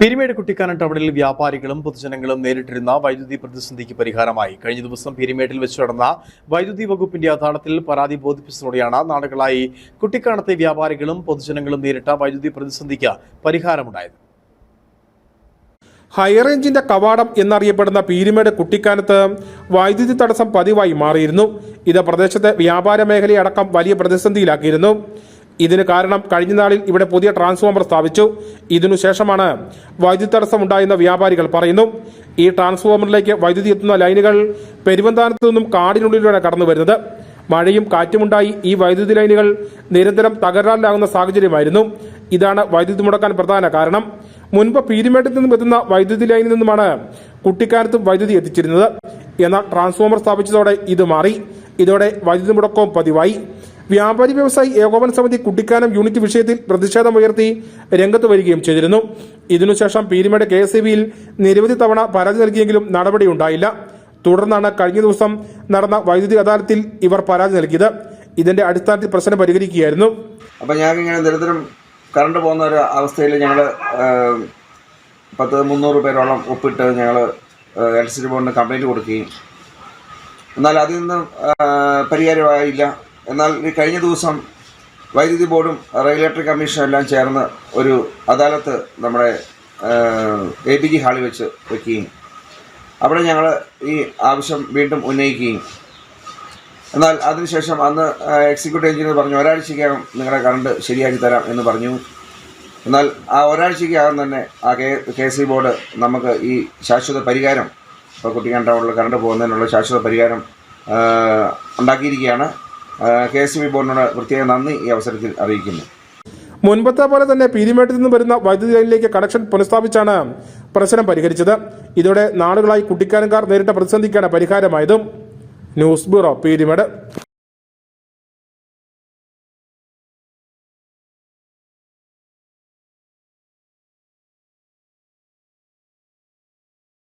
പീരിമേട് കുട്ടിക്കാനം വ്യാപാരികളും പൊതുജനങ്ങളും നേരിട്ടിരുന്ന വൈദ്യുതി പ്രതിസന്ധിക്ക് പരിഹാരമായി. കഴിഞ്ഞ ദിവസം പിരിമേട്ടിൽ വെച്ച് നടന്ന വൈദ്യുതി വകുപ്പിന്റെ അദാലത്തിൽ പരാതി ബോധിപ്പിച്ചതോടെയാണ് നാടുകളായി കുട്ടിക്കാനത്തെ വ്യാപാരികളും പൊതുജനങ്ങളും നേരിട്ട വൈദ്യുതി പ്രതിസന്ധിക്ക് പരിഹാരമുണ്ടായത്. ഹൈറേഞ്ചിന്റെ കവാടം എന്നറിയപ്പെടുന്ന പീരിമേട് കുട്ടിക്കാനത്ത് വൈദ്യുതി തടസ്സം പതിവായി മാറിയിരുന്നു. ഇത് പ്രദേശത്തെ വ്യാപാര മേഖലയടക്കം വലിയ പ്രതിസന്ധിയിലാക്കിയിരുന്നു. ഇതിന് കാരണം കഴിഞ്ഞ നാളിൽ ഇവിടെ പുതിയ ട്രാൻസ്ഫോമർ സ്ഥാപിച്ചു. ഇതിനുശേഷമാണ് വൈദ്യുതി തടസ്സം ഉണ്ടായെന്ന് വ്യാപാരികൾ പറയുന്നു. ഈ ട്രാൻസ്ഫോമറിലേക്ക് വൈദ്യുതി എത്തുന്ന ലൈനുകൾ പെരുവന്താനത്തു നിന്നും കാടിനുള്ളിലൂടെ കടന്നു വരുന്നത്. മഴയും കാറ്റുമുണ്ടായി ഈ വൈദ്യുതി ലൈനുകൾ നിരന്തരം തകരാറിലാകുന്ന സാഹചര്യമായിരുന്നു. ഇതാണ് വൈദ്യുതി മുടക്കാൻ പ്രധാന കാരണം. മുൻപ് പീരിമേട്ടിൽ നിന്നും എത്തുന്ന വൈദ്യുതി ലൈനിൽ നിന്നുമാണ് കുട്ടിക്കാലത്തും വൈദ്യുതി എത്തിച്ചിരുന്നത്. എന്നാൽ ട്രാൻസ്ഫോമർ സ്ഥാപിച്ചതോടെ ഇത് മാറി. ഇതോടെ വൈദ്യുതി മുടക്കവും പതിവായി. വ്യാപാരി വ്യവസായി ഏകോപന സമിതി കുട്ടിക്കാനം യൂണിറ്റ് വിഷയത്തിൽ പ്രതിഷേധം ഉയർത്തി രംഗത്ത് വരികയും ചെയ്തിരുന്നു. ഇതിനുശേഷം പീരിമേട് കെ എസ് നിരവധി തവണ പരാതി നൽകിയെങ്കിലും നടപടിയുണ്ടായില്ല തുടർന്നാണ് കഴിഞ്ഞ ദിവസം നടന്ന വൈദ്യുതി അദാലത്തിൽ ഇവർ പരാതി നൽകിയത്. ഇതിന്റെ അടിസ്ഥാനത്തിൽ പ്രശ്നം പരിഹരിക്കുകയായിരുന്നു. അപ്പം ഞങ്ങൾക്ക് ഇങ്ങനെ നിരന്തരം കറണ്ട് പോകുന്ന ഒരു അവസ്ഥയിൽ ഞങ്ങൾ പത്ത് മുന്നൂറ് പേരോളം ഒപ്പിട്ട് ഞങ്ങൾ ഇലക്ട്രിസിറ്റി ബോർഡിന് കംപ്ലൈന്റ് കൊടുക്കുകയും. എന്നാൽ അതിൽ നിന്നും പരിഹാരമായില്ല. എന്നാൽ ഈ കഴിഞ്ഞ ദിവസം വൈദ്യുതി ബോർഡും റെഗുലേറ്ററി കമ്മീഷനും എല്ലാം ചേർന്ന് ഒരു അദാലത്ത് നമ്മുടെ എ പി ജി ഹാളിൽ വെച്ച് വയ്ക്കുകയും അവിടെ ഞങ്ങൾ ഈ ആവശ്യം വീണ്ടും ഉന്നയിക്കുകയും. എന്നാൽ അതിനുശേഷം അന്ന് എക്സിക്യൂട്ടീവ് എഞ്ചിനീയർ പറഞ്ഞു ഒരാഴ്ചയ്ക്കകം നിങ്ങളുടെ കറണ്ട് ശരിയാക്കി തരാം എന്ന് പറഞ്ഞു. എന്നാൽ ആ ഒരാഴ്ചയ്ക്കകം തന്നെ ആ കെ കെ സി ബോർഡ് നമുക്ക് ഈ ശാശ്വത പരിഹാരം ഇപ്പോൾ കുട്ടിക്കാൻ ടൗണിൽ കറണ്ട് പോകുന്നതിനുള്ള ശാശ്വത പരിഹാരം ഉണ്ടാക്കിയിരിക്കുകയാണ്. കെ എസ് ബി ബോർഡിനോട് പ്രത്യേക നന്ദി ഈ അവസരത്തിൽ അറിയിക്കുന്നു. മുൻപത്തെ പോലെ തന്നെ പീരിമേട്ടിൽ നിന്ന് വരുന്ന വൈദ്യുതി ലൈനിലേക്ക് കണക്ഷൻ പുനഃസ്ഥാപിച്ചാണ് പ്രശ്നം പരിഹരിച്ചത്. ഇതോടെ നാളുകളായി കുട്ടിക്കാനക്കാർ നേരിട്ട പ്രതിസന്ധിക്കാണ് പരിഹാരമായതും. News bureau Peermade.